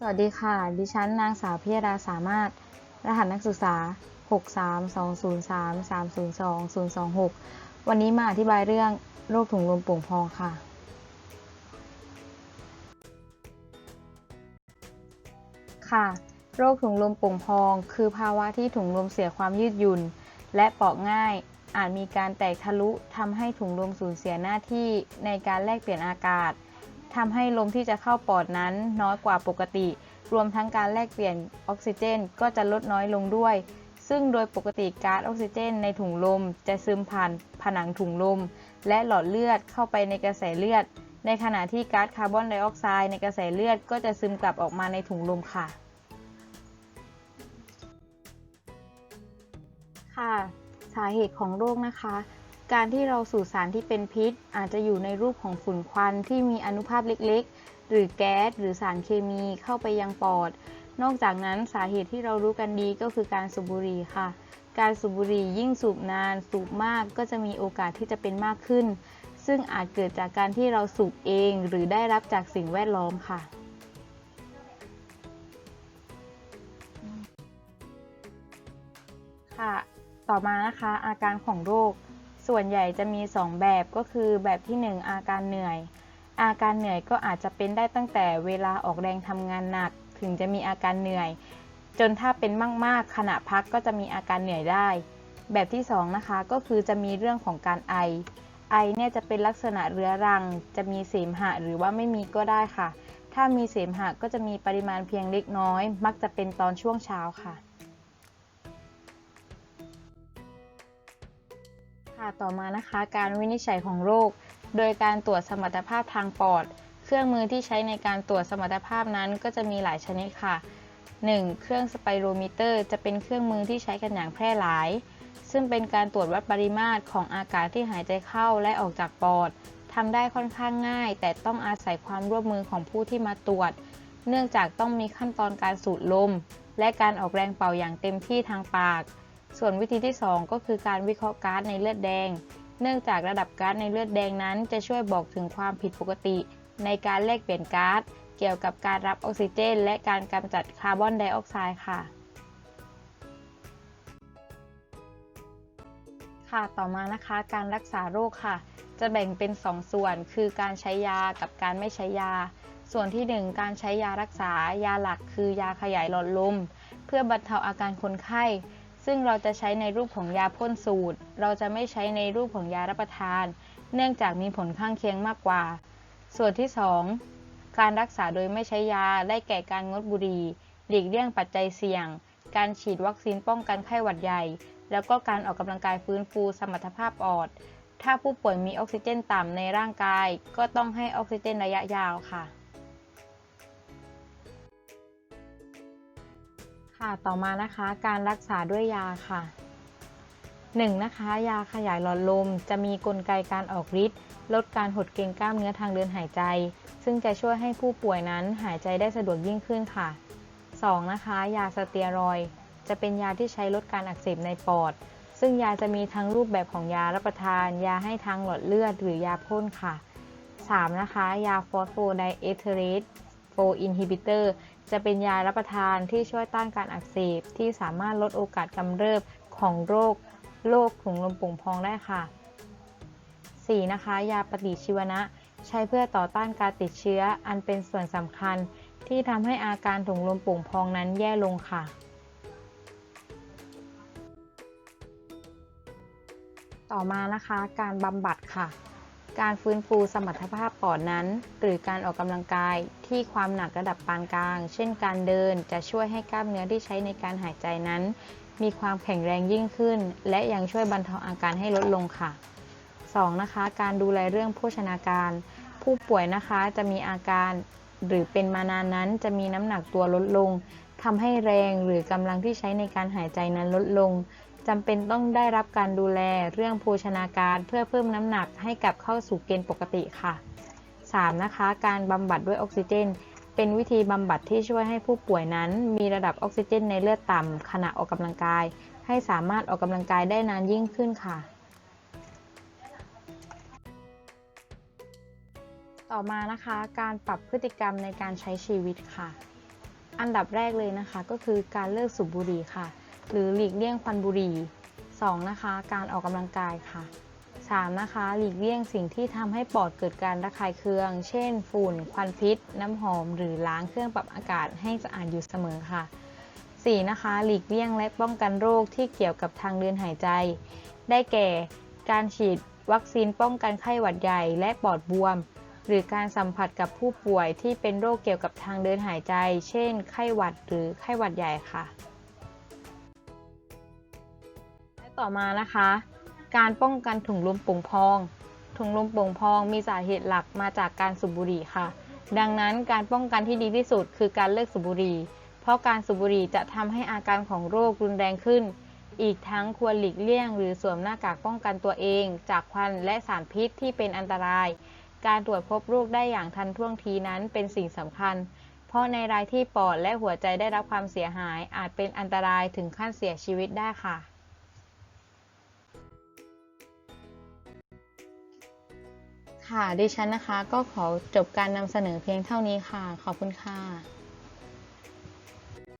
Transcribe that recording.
สวัสดีค่ะ ดิฉันนางสาวพิยดาสามารถ รหัสนักศึกษา 63203302026 วันนี้มาอธิบายเรื่องโรคถุงลมโป่งพองค่ะ ค่ะ โรคถุงลมโป่งพอง คือภาวะที่ถุงลมเสียความยืดหยุ่น และเปราะง่าย อาจมีการแตกทะลุทำให้ถุงลมสูญเสียหน้าที่ในการแลกเปลี่ยนอากาศ ทำให้ลมที่จะเข้าปอดนั้นน้อยกว่าปกติ รวมทั้งการแลกเปลี่ยนออกซิเจนก็จะลดน้อยลงด้วย ซึ่งโดยปกติก๊าซออกซิเจนในถุงลมจะซึมผ่านผนังถุงลม และหลอดเลือดเข้าไปในกระแสเลือด ในขณะที่ก๊าซคาร์บอนไดออกไซด์ในกระแสเลือดก็จะซึมกลับออกมาในถุงลมค่ะ ค่ะ สาเหตุของโรคนะคะ การที่เราสูดสารที่เป็นพิษ อาจจะอยู่ในรูปของฝุ่นควันที่มีอนุภาคเล็กๆ หรือแก๊สหรือสารเคมีเข้าไปยังปอด นอกจากนั้นสาเหตุที่เรารู้กันดีก็คือการสูบบุหรี่ค่ะ การสูบบุหรี่ยิ่งสูบนาน สูบมากก็จะมีโอกาสที่จะเป็นมากขึ้น ซึ่งอาจเกิดจากการที่เราสูบเองหรือได้รับจากสิ่งแวดล้อมค่ะค่ะ ต่อมานะคะอาการของโรค ส่วนใหญ่จะมี 2 แบบก็คือแบบที่ 1 อาการเหนื่อย อาการเหนื่อยก็อาจจะเป็นได้ตั้งแต่เวลาออกแรงทำงานหนัก ถึงจะมีอาการเหนื่อย จนถ้าเป็นมากๆขณะพักก็จะมีอาการเหนื่อยได้ แบบที่ 2 นะคะก็คือจะมีเรื่องของการไอ ไอเนี่ยจะเป็นลักษณะเรื้อรัง จะมีเสมหะหรือว่าไม่มีก็ได้ค่ะ ถ้ามีเสมหะก็จะมีปริมาณเพียงเล็กน้อย มักจะเป็นตอนช่วงเช้าค่ะ ค่ะต่อมานะคะการวินิจฉัยของโรค โดยการตรวจสมรรถภาพทางปอด เครื่องมือที่ใช้ในการตรวจสมรรถภาพนั้นก็จะมีหลายชนิดค่ะ 1. เครื่องสไปโรมิเตอร์ จะเป็นเครื่องมือที่ใช้กันอย่างแพร่หลาย ซึ่งเป็นการตรวจวัดปริมาตรของอากาศที่หายใจเข้าและออกจากปอดทำได้ค่อนข้างง่าย แต่ต้องอาศัยความร่วมมือของผู้ที่มาตรวจ เนื่องจากต้องมีขั้นตอนการสูดลม และการออกแรงเป่าอย่างเต็มที่ทางปาก ส่วนวิธีที่ 2 ก็คือการวิเคราะห์ก๊าซในเลือดแดง เนื่องจากระดับก๊าซในเลือดแดงนั้น จะช่วยบอกถึงความผิดปกติ ในการแลกเปลี่ยนก๊าซเกี่ยวกับการรับออกซิเจน และการกำจัดคาร์บอนไดออกไซด์ค่ะ ค่ะต่อมานะคะการรักษาโรคค่ะ จะแบ่งเป็น2ส่วน คือการใช้ยากับการไม่ใช้ยา ส่วนที่ 1 การใช้ยารักษายาหลักคือยาขยายหลอดลม เพื่อบรรเทาอาการคนไข้ ซึ่งเราจะใช้ในรูปของยาพ่นสูตร เราจะไม่ใช้ในรูปของยารับประทาน เนื่องจากมีผลข้างเคียงมากกว่า ส่วนที่ 2 การรักษาโดยไม่ใช้ยาได้แก่การงดบุหรี่ หลีกเลี่ยงปัจจัยเสี่ยง การฉีดวัคซีนป้องกันไข้หวัดใหญ่ แล้วก็การออกกำลังกายฟื้นฟูสมรรถภาพปอด ถ้าผู้ป่วยมีออกซิเจนต่ำในร่างกาย ก็ต้องให้ออกซิเจนระยะยาวค่ะ ค่ะต่อมานะคะการรักษาด้วยยาค่ะ 1. นะคะยาขยายหลอดลม จะมีกลไกการออกฤทธิ์ลดการหดเกร็งกล้ามเนื้อทางเดินหายใจ ซึ่งจะช่วยให้ผู้ป่วยนั้นหายใจได้สะดวกยิ่งขึ้นค่ะ 2. นะคะยาสเตียรอยจะเป็นยาที่ใช้ลดการอักเสบในปอด ซึ่งยาจะมีทั้งรูปแบบของยารับประทาน ยาให้ทางหลอดเลือดหรือยาพ่นค่ะ 3. นะคะยาฟอสโฟไดเอเทเรต อินฮิบิเตอร์จะเป็นยารับประทานที่ช่วยต้านการอักเสบ ที่สามารถลดโอกาสกำเริบของโรคโรคถุงลมโป่งพองได้ค่ะ 4. นะคะ ยาปฏิชีวนะ ใช้เพื่อต่อต้านการติดเชื้อ อันเป็นส่วนสำคัญ ที่ทำให้อาการถุงลมโป่งพองนั้นแย่ลงค่ะต่อมานะคะการบำบัดค่ะ การฟื้นฟูสมรรถภาพปอดนั้น หรือการออกกำลังกายที่ความหนักระดับปานกลาง เช่นการเดินจะช่วยให้กล้ามเนื้อที่ใช้ในการหายใจนั้น มีความแข็งแรงยิ่งขึ้น และยังช่วยบรรเทาอาการให้ลดลงค่ะ 2. นะคะ การดูแลเรื่องโภชนาการ ผู้ป่วยนะคะจะมีอาการหรือเป็นมานานนั้นจะมีน้ำหนักตัวลดลงทำให้แรงหรือกำลังที่ใช้ในการหายใจนั้นลดลง จำเป็นต้องได้รับการดูแลเรื่องโภชนาการเพื่อเพิ่มน้ำหนักให้กลับเข้าสู่เกณฑ์ปกติค่ะ 3. นะคะ การบำบัดด้วยออกซิเจน เป็นวิธีบำบัดที่ช่วยให้ผู้ป่วยนั้น มีระดับออกซิเจนในเลือดต่ำขณะออกกำลังกาย ให้สามารถออกกำลังกายได้นานยิ่งขึ้นค่ะต่อมานะคะการปรับพฤติกรรมในการใช้ชีวิตค่ะ อันดับแรกเลยนะคะก็คือการเลิกสูบบุหรี่ค่ะ หรือหลีกเลี่ยงควันบุหรี่ 2. นะคะ การออกกำลังกายค่ะ 3. นะคะ หลีกเลี่ยงสิ่งที่ทำให้ปอดเกิดการระคายเคือง เช่น ฝุ่น ควันพิษ น้ำหอม หรือล้างเครื่องปรับอากาศให้สะอาดอยู่เสมอค่ะ 4. นะคะ หลีกเลี่ยงและป้องกันโรคที่เกี่ยวกับทางเดินหายใจ ได้แก่ การฉีดวัคซีนป้องกันไข้หวัดใหญ่และปอดบวม หรือการสัมผัสกับผู้ป่วยที่เป็นโรคเกี่ยวกับทางเดินหายใจ เช่น ไข้หวัดหรือไข้หวัดใหญ่ค่ะ ต่อมานะคะ การป้องกันถุงลมโป่งพอง ถุงลมโป่งพองมีสาเหตุหลักมาจากการสูบบุหรี่ค่ะ ดังนั้นการป้องกันที่ดีที่สุดคือการเลิกสูบบุหรี่ เพราะการสูบบุหรี่จะทำให้อาการของโรครุนแรงขึ้น อีกทั้งควรหลีกเลี่ยง หรือสวมหน้ากากป้องกันตัวเอง จากควันและสารพิษที่เป็นอันตราย การตรวจพบโรคได้อย่างทันท่วงทีนั้นเป็นสิ่งสำคัญ เพราะในรายที่ปอดและหัวใจได้รับความเสียหายอาจเป็นอันตรายถึงขั้นเสียชีวิตได้ค่ะ ค่ะ ดิฉันนะคะก็ขอจบการนำเสนอเพียงเท่านี้ค่ะ ขอบคุณค่ะ